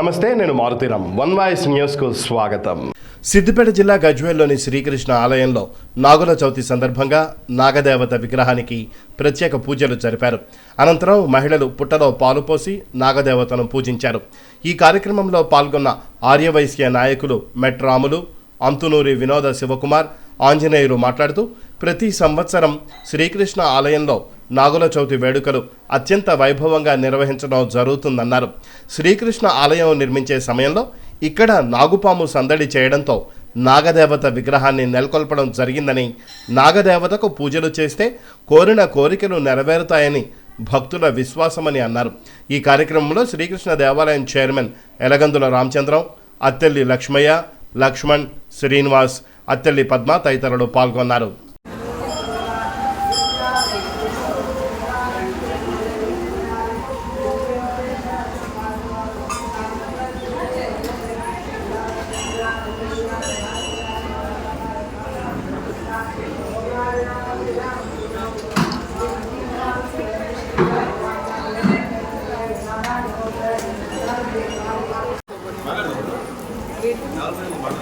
నమస్తే నేను Maruthi Ram one voice న్యూస్కు స్వాగతం. సిద్దిపేట జిల్లా గజ్వేల్లోని శ్రీకృష్ణ ఆలయంలో నాగుల చవితి సందర్భంగా నాగదేవత విగ్రహానికి ప్రత్యేక పూజలు జరిపారు. అనంతరం మహిళలు పుట్టలో పాలు పోసి నాగదేవతను పూజించారు. ఈ కార్యక్రమంలో పాల్గొన్న ఆర్యవైశ్య నాయకులు మెట్రాములు అంతునూరి వినోద శివకుమార్ ఆంజనేయులు మాట్లాడుతూ ప్రతి సంవత్సరం శ్రీకృష్ణ ఆలయంలో నాగుల చవితి వేడుకలు అత్యంత వైభవంగా నిర్వహించడం జరుగుతుందన్నారు. శ్రీకృష్ణ ఆలయం నిర్మించే సమయంలో ఇక్కడ నాగుపాము సందడి చేయడంతో నాగదేవత విగ్రహాన్ని నెలకొల్పడం జరిగిందని నాగదేవతకు పూజలు చేస్తే కోరిన కోరికలు నెరవేరుతాయని భక్తుల విశ్వాసమని అన్నారు. ఈ కార్యక్రమంలో శ్రీకృష్ణ దేవాలయం చైర్మన్ ఎలగందుల రామచంద్రం అత్తెల్లి లక్ష్మయ్య లక్ష్మణ్ శ్రీనివాస్ అత్తెల్లి పద్మ తదితరులు పాల్గొన్నారు. ನಾಲ್ಕು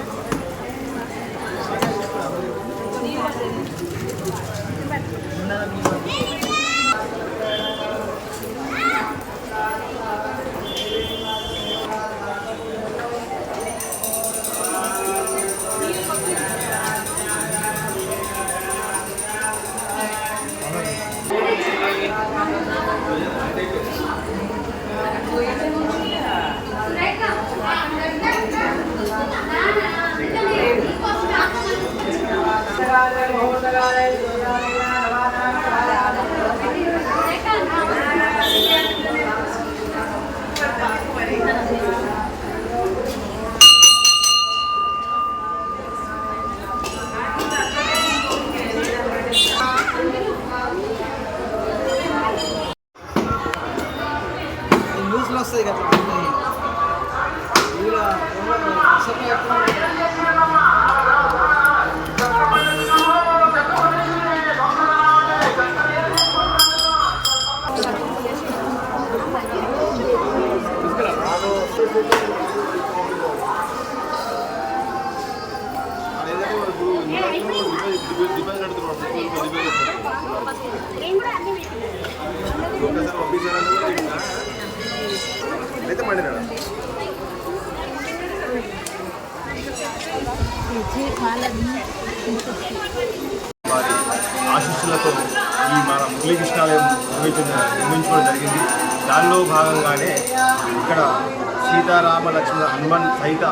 వస్తాయి కదా అన్నీ. ఇలా అసలు ఎక్కడ అయితే వారి ఆశీస్సులతో ఈ మన మురళీ కృష్ణాలయం నిర్మించడం నిర్మించుకోవడం జరిగింది దానిలో భాగంగానే ఇక్కడ సీతారామ లక్ష్మణ హనుమాన్ సహిత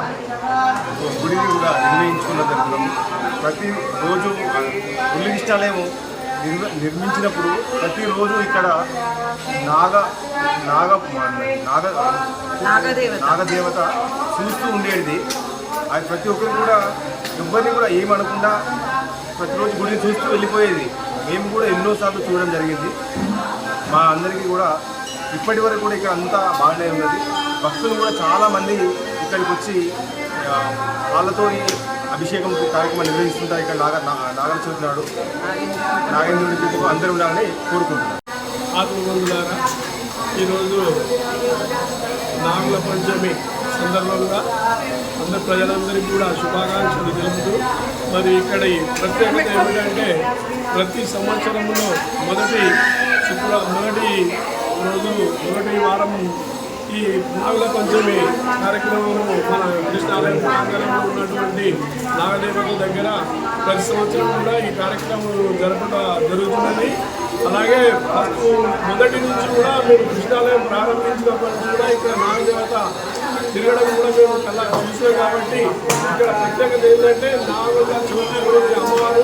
గుడిని కూడా నిర్వహించుకున్న జరుగుతున్నాం ప్రతిరోజు మురళీ కృష్ణాలయం నిర్మ నిర్మించినప్పుడు ప్రతిరోజు ఇక్కడ నాగ నాగ నాగ నాగదేవత. నాగదేవత చూస్తూ ఉండేది. అది ప్రతి ఒక్కరు కూడా ఎవ్వరిని కూడా ఏమనకుండా ప్రతిరోజు గుడిని చూస్తూ వెళ్ళిపోయేది. మేము కూడా ఎన్నోసార్లు చూడడం జరిగింది. మా అందరికీ కూడా ఇప్పటి వరకు కూడా ఇక్కడ అంతా బాగానే ఉన్నది. భక్తులు కూడా చాలామంది ఇక్కడికి వచ్చి వాళ్ళతో అభిషేకం కార్యక్రమం నిర్వహిస్తుంటారు ఇక్కడ నాగ నా- నాగర చవితి నాడు. నాగేంద్రుడి చుట్టూ అందరూ ఉండాలని కోరుకుంటున్నారు ఆత్మబంధులారా ఈరోజు నాగుల పంచమి సందర్భంగా అందరి ప్రజలందరికీ కూడా శుభాకాంక్షలు తెలుపుతూ మరి ఇక్కడ ఈ ప్రత్యేకత ఏమిటంటే ప్రతి సంవత్సరంలో మొదటి శుక్ర మొదటి రోజు మొదటి వారం ఈ నాగుల పంచమి కార్యక్రమము మన కృష్ణాలయం ప్రాంగణంలో ఉన్నటువంటి నాగదేవత దగ్గర ప్రతి సంవత్సరం కూడా ఈ కార్యక్రమం జరపడం జరుగుతున్నది. అలాగే ఫస్ట్ మొదటి నుంచి కూడా మేము కృష్ణాలయం ప్రారంభించినప్పటి నుంచి కూడా ఇక్కడ నాగదేవత తిరగడం కూడా మేము కల్లా చూసాం కాబట్టి ఇక్కడ ప్రత్యేకత ఏంటంటే నాగుల చవితి రోజు అమ్మవారు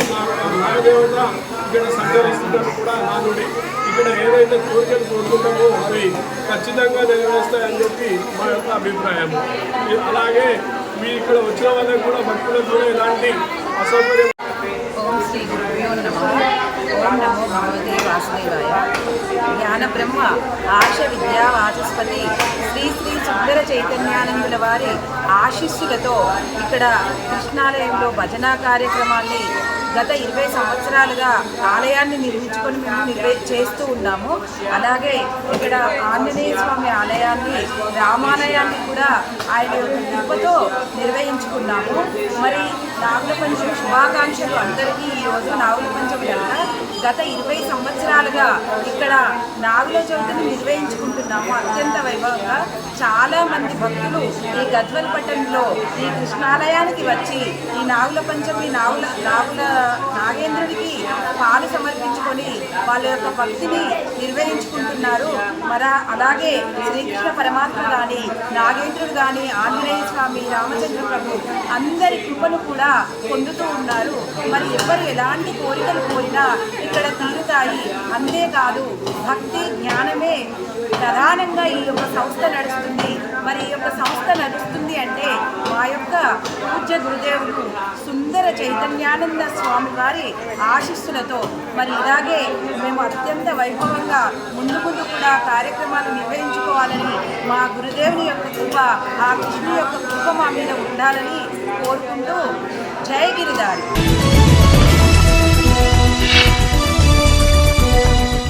నాగదేవత ఇక్కడ సంచరిస్తున్నట్టు కూడా నానుడి. ఇక్కడ ఏదైతే కోరికలు కోరుకుంటామో అవి ఖచ్చితంగా నెరవేరుస్తాయని చెప్పి మా యొక్క అభిప్రాయం అలాగే మీ ఇక్కడ వచ్చిన వాళ్ళకి కూడా భక్తులకు కూడా ఎలాంటి అసౌకర్యం నమో భగవతే వాసుదేవాయ. జ్ఞాన బ్రహ్మ ఆశ విద్యా వాచస్పతి శ్రీ శ్రీ సుందర చైతన్యానందుల వారి ఆశీస్సులతో ఇక్కడ కృష్ణాలయంలో భజనా కార్యక్రమాన్ని గత ఇరవై సంవత్సరాలుగా ఆలయాన్ని నిర్మించుకొని మేము నిర్వహి చేస్తూ ఉన్నాము. అలాగే ఇక్కడ ఆంజనేయ స్వామి ఆలయాన్ని రామాలయాన్ని కూడా ఆయన యొక్క కృపతో నిర్వహించుకున్నాము. మరి నాగుల పంచమి శుభాకాంక్షలు అందరికీ ఈరోజు నాగుల పంచమి కనుక గత ఇరవై సంవత్సరాలుగా ఇక్కడ నాగుల చవితిని నిర్వహించుకుంటున్నాము. అత్యంత వైభవంగా చాలా మంది భక్తులు ఈ గద్వల్ పట్టణంలో ఈ కృష్ణాలయానికి వచ్చి ఈ నాగుల పంచమి నాగుల నాగుల నాగేంద్రుడికి పాలు సమర్పించుకొని వాళ్ళ యొక్క భక్తిని నిర్వహించుకుంటున్నారు. మరి అలాగే శ్రీకృష్ణ పరమాత్మ కానీ నాగేంద్రుడు కానీ ఆంజనేయ స్వామి రామచంద్ర ప్రభు అందరి కృపను కూడా పొందుతూ ఉన్నారు. మరి ఎవరు ఎలాంటి కోరికలు కోరినా ఇక్కడ తీరుతాయి. అంతేకాదు భక్తి జ్ఞానమే ప్రధానంగా ఈ యొక్క సంస్థ నడుస్తుంది. మరి ఈ యొక్క సంస్థ నడుస్తుంది అంటే మా యొక్క పూజ్య గురుదేవుడు సుందర చైతన్యానంద స్వామి వారి ఆశీస్సులతో మరి ఇలాగే మేము అత్యంత వైభవంగా ముందు ముందు కూడా కార్యక్రమాలు నిర్వహించుకోవాలని మా గురుదేవుని యొక్క కృప ఆ కృష్ణుని యొక్క కృప మా మీద ఉండాలని కోరుకుంటూ జయ గిరిదారి